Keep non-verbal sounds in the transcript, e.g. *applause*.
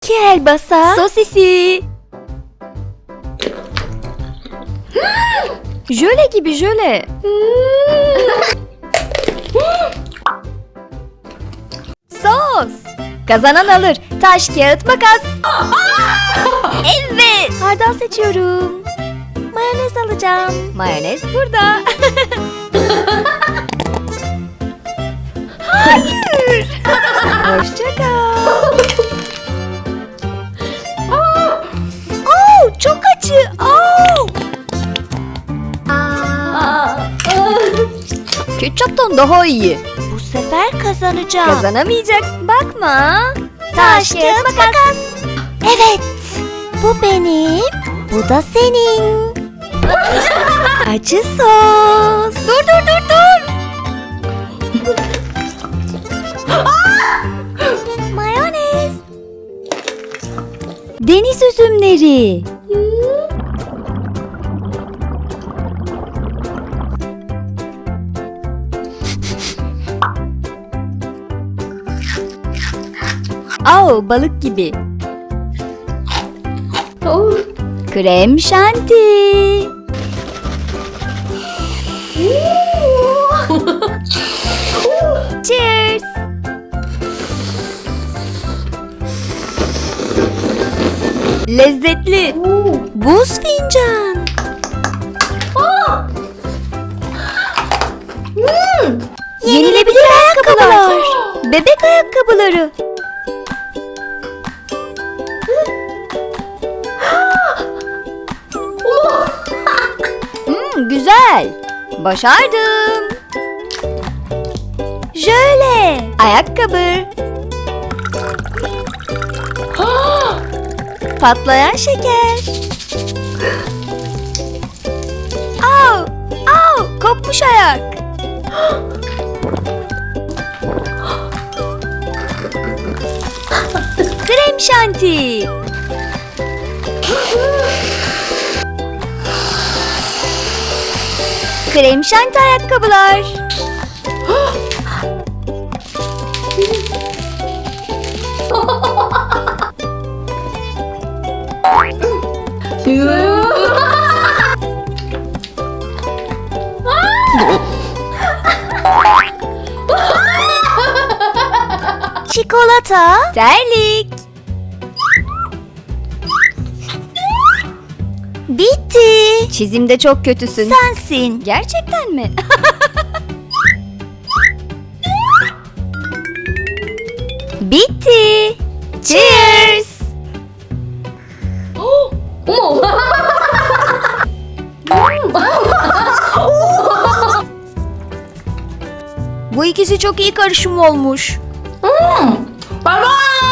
Kielbasa. Sosisi. jöle gibi jöle. Sos. Kazanan alır. Taş, kağıt, makas. evet. Hardal seçiyorum. Mayonez alacağım. Mayonez burada. *laughs* Hayır. Hoşça kal. Ketçaptan daha iyi. Bu sefer kazanacağım. Kazanamayacak. Bakma. Taş, kağıt, makas. Evet. Bu benim. Bu da senin. *laughs* Acı sos. Dur dur dur dur. *laughs* Mayonez. Deniz üzümleri. Au balık gibi. Krem şanti. *laughs* Cheers. Lezzetli. Buz fincan. Yenilebilir ayakkabılar. Bebek ayakkabıları. Güzel. Başardım. Jöle. Ayakkabı. *gasps* Patlayan şeker. Au, au, kopmuş ayak. *gasps* Krem şanti. Krem şanti ayakkabılar. Çikolata. Terlik. Bitti. Çizimde çok kötüsün. Sensin. Gerçekten mi? *laughs* Bitti. Cheers. Bu ikisi çok iyi karışım olmuş. Bye bye.